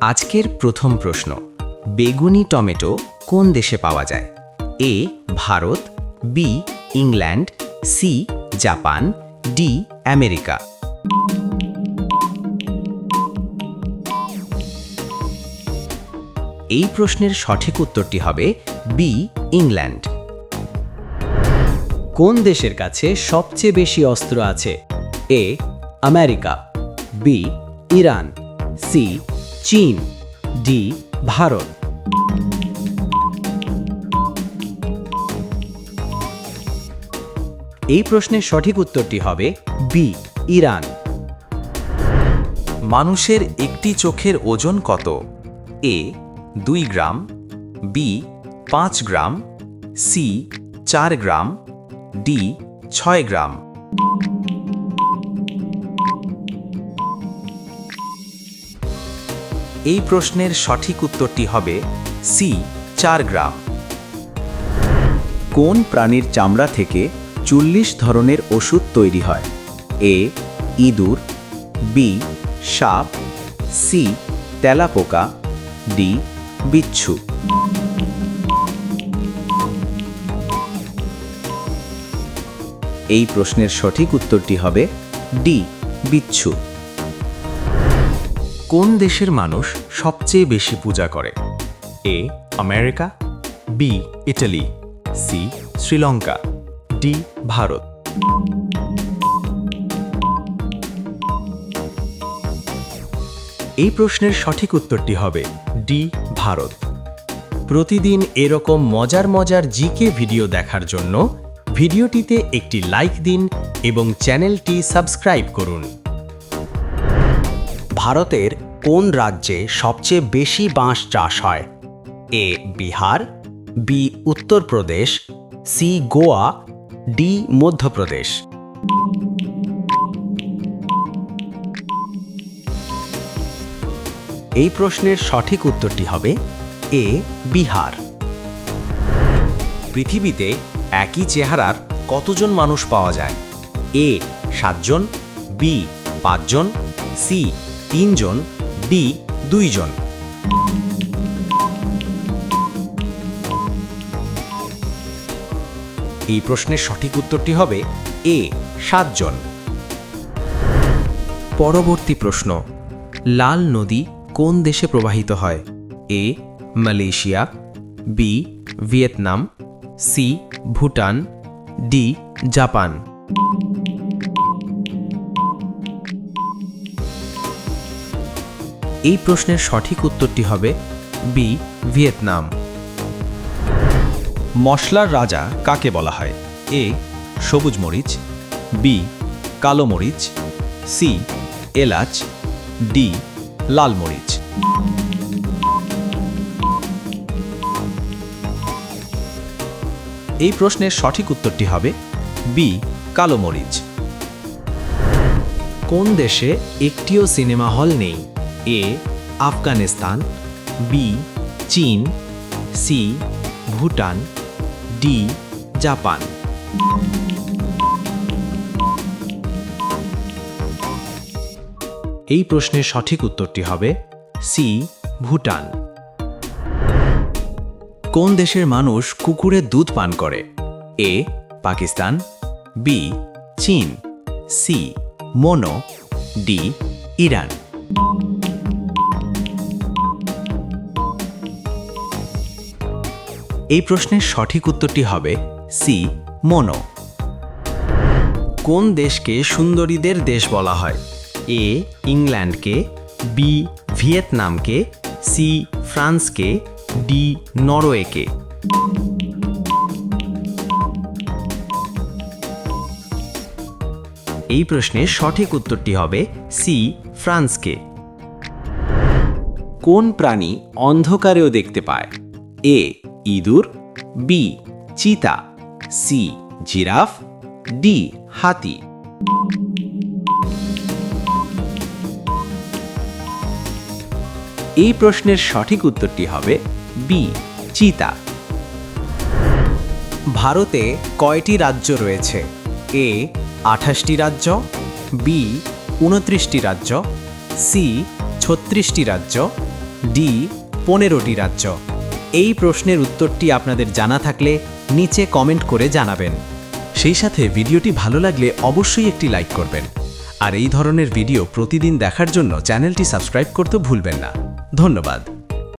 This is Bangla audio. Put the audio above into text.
আজকের প্রথম প্রশ্ন, বেগুনি টমেটো কোন দেশে পাওয়া যায়? A, Bharat, B, England, C, Japan, D, America. এই প্রশ্নের সঠিক উত্তরটি হবে বি, ইংল্যান্ড। কোন দেশের কাছে সবচেয়ে বেশি অস্ত্র আছে? A, America, B, Iran, C চীন, ডি, ভারত। এই প্রশ্নের সঠিক উত্তরটি হবে বি, ইরান। মানুষের একটি চোখের ওজন কত? এ, দুই গ্রাম, বি, পাঁচ গ্রাম, সি, চার গ্রাম, ডি, ছয় গ্রাম। এই প্রশ্নের সঠিক উত্তরটি হবে সি, চার গ্রাম। কোন প্রাণীর চামড়া থেকে চল্লিশ ধরনের ওষুধ তৈরি হয়? এ, ইঁদুর, বি, সাপ, সি, তেলাপোকা, ডি, বিচ্ছু। এই প্রশ্নের সঠিক উত্তরটি হবে ডি, বিচ্ছু। কোন দেশের মানুষ সবচেয়ে বেশি পূজা করে? A, America, B, Italy, C, Sri Lanka, D, Bharat. এই প্রশ্নের সঠিক উত্তরটি হবে ডি, ভারত। প্রতিদিন এরকম মজার মজার জিকে ভিডিও দেখার জন্য ভিডিওটিতে একটি লাইক দিন এবং চ্যানেলটি সাবস্ক্রাইব করুন। ভারতের কোন রাজ্যে সবচেয়ে বেশি বাঁশ চাষ হয়? A, Bihar, B, Uttar Pradesh, C, Goa, D, Madhya Pradesh. এই প্রশ্নের সঠিক উত্তরটি হবে এ, বিহার। পৃথিবীতে একই চেহারার কতজন মানুষ পাওয়া যায়? এ, সাতজন, বি, পাঁচজন, সি তিনজন ডি দুইজন। এই প্রশ্নের সঠিক উত্তরটি হবে এ সাতজন। পরবর্তী প্রশ্ন, লাল নদী কোন দেশে প্রবাহিত হয়? A Malaysia B Vietnam C Bhutan D Japan. এই প্রশ্নের সঠিক উত্তরটি হবে বি, ভিয়েতনাম। মশলার রাজা কাকে বলা হয়? এ, সবুজ মরিচ, বি, কালো মরিচ, সি, এলাচ, ডি, লাল মরিচ। এই প্রশ্নের সঠিক উত্তরটি হবে বি, কালো মরিচ। কোন দেশে একটিও সিনেমা হল নেই? এ, আফগানিস্তান, বি, চীন, সি, ভুটান, ডি, জাপান। এই প্রশ্নের সঠিক উত্তরটি হবে সি, ভুটান। কোন দেশের মানুষ কুকুরের দুধ পান করে? এ, পাকিস্তান, বি, চীন, সি, মোনো, ডি, ইরান। এই প্রশ্নের সঠিক উত্তরটি হবে সি, মোনো। কোন দেশকে সুন্দরীদের দেশ বলা হয়? এ, ইংল্যান্ডকে, বি, ভিয়েতনামকে, সি, ফ্রান্সকে, ডি, নরওয়েকে। এই প্রশ্নের সঠিক উত্তরটি হবে সি, ফ্রান্সকে। কোন প্রাণী অন্ধকারেও দেখতে পায়? এ ইঁদুর, বি, চিতা, সি, জিরাফ, ডি, হাতি। এই প্রশ্নের সঠিক উত্তরটি হবে বি, চিতা। ভারতে কয়টি রাজ্য রয়েছে? এ, আঠাশটি রাজ্য, বি, উনত্রিশটি রাজ্য, সি, ছত্রিশটি রাজ্য, ডি, পনেরোটি রাজ্য। এই প্রশ্নের উত্তরটি আপনাদের জানা থাকলে নিচে কমেন্ট করে জানাবেন। সেই সাথে ভিডিওটি ভালো লাগলে অবশ্যই একটি লাইক করবেন। আর এই ধরনের ভিডিও প্রতিদিন দেখার জন্য চ্যানেলটি সাবস্ক্রাইব করতে ভুলবেন না। ধন্যবাদ।